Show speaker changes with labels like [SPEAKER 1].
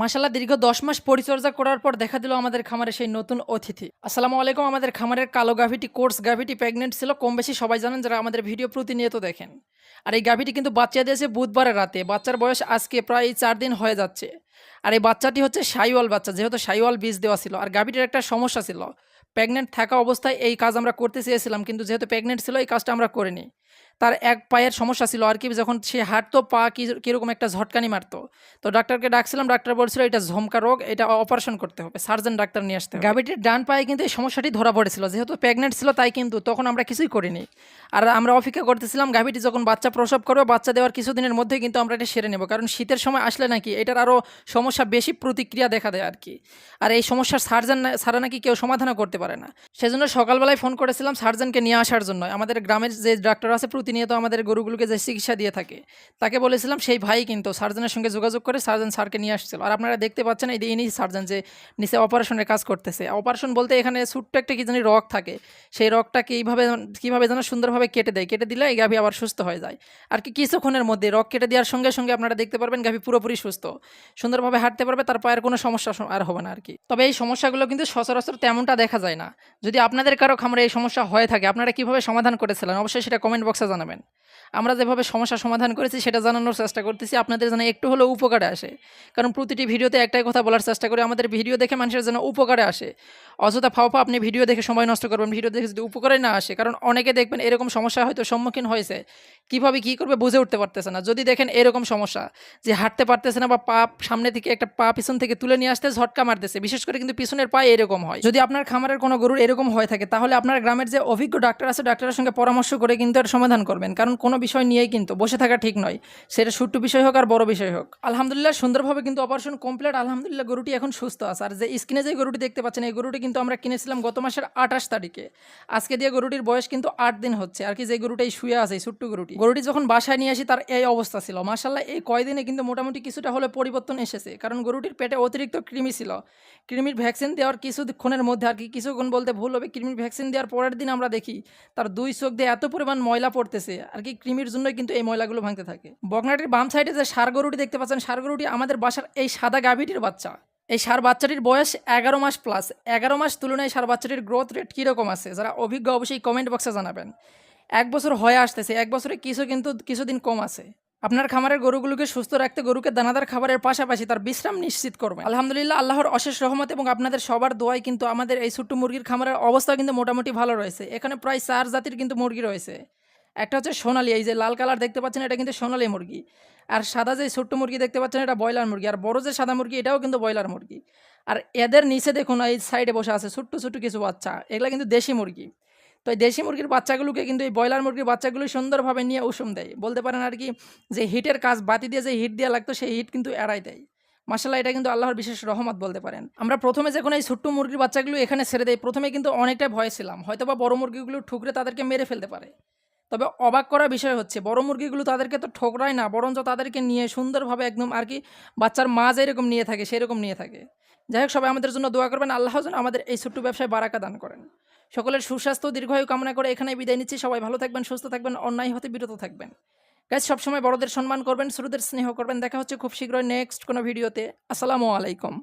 [SPEAKER 1] মাসাল্লাহ দীর্ঘ দশ মাস পরিচর্যা করার পর দেখা দিল আমাদের খামারে সেই নতুন অতিথি। আসসালামু আলাইকুম, আমাদের খামারের কালো গাভিটি, কোর্স গাভিটি প্রেগনেন্ট ছিল। কম বেশি সবাই জানেন যারা আমাদের ভিডিও প্রতিনিয়ত দেখেন। আর এই গাভিটি কিন্তু বাচ্চা দিয়েছে বুধবারের রাতে। বাচ্চার বয়স আজকে প্রায় চার দিন হয়ে যাচ্ছে। আর এই বাচ্চাটি হচ্ছে সাইওয়াল বাচ্চা, যেহেতু সাইওয়াল বীজ দেওয়া ছিল। আর গাভিটির একটা সমস্যা ছিল। প্রেগনেন্ট থাকা অবস্থায় এই কাজ আমরা করতে চেয়েছিলাম, কিন্তু যেহেতু প্রেগনেন্ট ছিল, এই কাজটা আমরা করিনি। তার এক পায়ের সমস্যা ছিল আর কি, যখন সে হাঁটতো, পা কি, কীরকম একটা ঝটকানি মারতো। তো ডাক্তারকে ডাকছিলাম, ডাক্তার বলছিল, এটা ঝমকা রোগ, এটা অপারেশন করতে হবে, সার্জন, ডাক্তার নিয়ে আসতে গাভিটির ডান পায়ে কিন্তু এই সমস্যাটি ধরা পড়েছিল। যেহেতু প্রেগনেন্ট ছিল, তাই কিন্তু তখন আমরা কিছুই করিনি। আর আমরা অপেক্ষা করতেছিলাম, গাভিটি যখন বাচ্চা প্রসব করবে, বাচ্চা দেওয়ার কিছুদিনের মধ্যে কিন্তু আমরা এটা সেরে নেব। কারণ শীতের সময় আসলে নাকি এটার আরও সমস্যা বেশি প্রতিক্রিয়া দেখা দেয় আর কি। আর এই সমস্যার সার্জন সারা নাকি কেউ সমাধানও করতে পারে না। সেজন্য সকালবেলায় ফোন করেছিলাম সার্জনকে নিয়ে আসার জন্য। আমাদের গ্রামের যে ডাক্তার আছে প্রতিনিয়ত আমাদের গরুগুলোকে যে চিকিৎসা দিয়ে থাকে, তাকে বলেছিলাম, সেই ভাই কিন্তু সার্জনের সঙ্গে যোগাযোগ করে সার্জন স্যারকে নিয়ে আসছিল। আর আপনারা দেখতে পাচ্ছেন এই ইনি সার্জন যে নিচে অপারেশনের কাজ করতেছে। অপারেশন বলতে এখানে ছোট্ট একটা কি জানি রক থাকে। সেই রকটাকে এইভাবে কীভাবে যেন সুন্দরভাবে কেটে দেয়। কেটে দিলে এই গাভী আবার সুস্থ হয়ে যায়। আর কি কিছুক্ষণের মধ্যে রক কেটে দেওয়ার সঙ্গে সঙ্গে আপনারা দেখতে পারবেন গাভী পুরোপুরি সুস্থ। সুন্দরভাবে হাঁটতে পারবে, তার পায়ের কোনো সমস্যা আর হবে না আর কি। তবে এই সমস্যাগুলো কিন্তু সচরাচর তেমনটা দেখা যায় না। যদি আপনাদের কারও খামারে এই সমস্যা হয়ে থাকে, আপনারা কীভাবে সমাধান করেছিলেন, অবশ্যই সেটা কমেন্ট বক্সে জানাবেন। আমরা যেভাবে সমস্যা সমাধান করেছি সেটা জানানোর চেষ্টা করতেছি। আপনাদের যেন একটু হলেও উপকারে আসে। কারণ প্রতিটি ভিডিওতে একটাই কথা বলার চেষ্টা করি, আমাদের ভিডিও দেখে মানুষের যেন উপকারে আসে। অযথা ফাওফা আপনি ভিডিও দেখে সময় নষ্ট করবেন। ভিডিও দেখে যদি উপকারে না আসে, কারণ অনেকে দেখবেন এরকম সমস্যা হয়তো সম্মুখীন হয়েছে। কীভাবে কী করবে বুঝে উঠতে পারতেছে না। যদি দেখেন এরকম সমস্যা যে হাঁটতে পারতেছে না বা পা সামনে থেকে একটা পা পিছন থেকে তুলে নিয়ে আসতে ঝটকা মারতেছে, বিশেষ করে কিন্তু পিছনের পায়ে এরকম হয়। যদি আপনার খামারের কোনো গরুর এরকম হয়ে থাকে, তাহলে আপনার গ্রামের যে অভিজ্ঞ ডাক্তার আছে, ডাক্তারের সঙ্গে পরামর্শ করে কিন্তু এর সমাধান করবেন। কারণ কোনো বিষয় নিয়েই কিন্তু বসে থাকা ঠিক নয়। সেটা ছোট্ট বিষয় হোক আর বড় বিষয় হোক। আলহামদুলিল্লাহ, সুন্দরভাবে কিন্তু অপারেশন কমপ্লিট আলহামদুলিল্লাহ, গরুটি এখন সুস্থ আছে। আর যে স্ক্রিনে যে গরুটি দেখতে পাচ্ছেন, এই গরুটি কিন্তু আমরা কিনেছিলাম গত মাসের আঠাশ তারিখে। আজকে দিয়ে গরুটির বয়স কিন্তু আট দিন হচ্ছে। আর কি যে গরুটাই শুয়ে আছে ছোট্ট গরুটি। গরুটি যখন বাসায় নিয়ে আসি, তার এই অবস্থা ছিল। মাসাল্লাহ এই কয়দিনে কিন্তু মোটামুটি কিছুটা হলে পরিবর্তন এসেছে। কারণ গরুটির পেটে অতিরিক্ত কৃমি ছিল। কৃমির ভ্যাকসিন দেওয়ার কিছুক্ষণের মধ্যে আর কি কিছুক্ষণ বলতে ভুল হবে, কৃমির ভ্যাকসিন দেওয়ার পরের দিন আমরা দেখি, তার দুই চোখ দিয়ে এত পরিমাণ ময়লা পড়তেছে। আর কি, কৃমির জন্যই কিন্তু এই ময়লাগুলো ভাঙতে থাকে। বগনাটির বাম সাইডে যে সার গরুটি দেখতে পাচ্ছেন, সার গরুটি আমাদের বাসার এই সাদা গাভীটির বাচ্চা। এই সার বাচ্চাটির বয়স এগারো মাস প্লাস এগারো মাস তুলনায় সার বাচ্চাটির গ্রোথ রেট কীরকম আছে? যারা অভিজ্ঞ, অবশ্যই কমেন্ট বক্সে জানাবেন। এক বছর হয়ে আসতেছে, এক বছরে কিছু কিন্তু, কিছুদিন কম আছে। আপনার খামারের গরুগুলোকে সুস্থ রাখতে গরুকে দানাদার খাবারের পাশাপাশি তার বিশ্রাম নিশ্চিত করবেন। আলহামদুলিল্লাহ, আল্লাহর অশেষ রহমত এবং আপনাদের সবার দোয়াই কিন্তু আমাদের এই ছোট্ট মুরগির খামারের অবস্থা কিন্তু মোটামুটি ভালো রয়েছে। এখানে প্রায় চার জাতির কিন্তু মুরগি রয়েছে। একটা হচ্ছে সোনালি, এই যে লাল কালার দেখতে পাচ্ছেন, এটা কিন্তু সোনালি মুরগি। আর সাদা যে ছোট্ট মুরগি দেখতে পাচ্ছেন, এটা ব্রয়লার মুরগি। আর বড় যে সাদা মুরগি, এটাও কিন্তু ব্রয়লার মুরগি। আর এদের নিচে দেখুন, এই সাইডে বসে আছে ছোট্ট ছোট্ট কিছু বাচ্চা। এগুলো কিন্তু দেশি মুরগি। তো এই দেশি মুরগির বাচ্চাগুলোকে কিন্তু এই ব্রয়লার মুরগির বাচ্চাগুলো সুন্দরভাবে নিয়ে উষুম দেয়। বলতে পারেন আর কি, যে হিটের কাজ বাতি দিয়ে যে হিট দেওয়া লাগতো, সেই হিট কিন্তু এড়াই দেয়। মাসাল্লাহ এটা কিন্তু আল্লাহর বিশেষ রহমত বলতে পারেন। আমরা প্রথমে যখন এই ছোট্ট মুরগির বাচ্চাগুলো এখানে ছেড়ে দেয় প্রথমে কিন্তু অনেকটাই ভয় ছিলাম। হয়তো বা বড় মুরগিগুলো ঠুকরে তাদেরকে মেরে ফেলতে পারে। তবে অবাক করার বিষয় হচ্ছে, বড় মুরগিগুলো তাদেরকে তো ঠোকরায় না, বরঞ্চ তাদেরকে নিয়ে সুন্দরভাবে একদম আর কি বাচ্চার মা যেরকম নিয়ে থাকে, সেরকম নিয়ে থাকে। যাই হোক, সবাই আমাদের জন্য দোয়া করবেন। আল্লাহ যেন আমাদের এই ছোট্ট ব্যবসায় বারাকা দান করেন। সকলের সুস্বাস্থ্য, দীর্ঘায়ু কামনা করে এখানে বিদায় নিচ্ছি। সবাই ভালো থাকবেন, সুস্থ থাকবেন, অন্যায় হতে বিরত থাকবেন। গাছ সবসময় বড়দের সম্মান করবেন, ছোটদের স্নেহ করবেন। দেখা হচ্ছে খুব শীঘ্রই নেক্সট কোনো ভিডিওতে। আসসালামু আলাইকুম।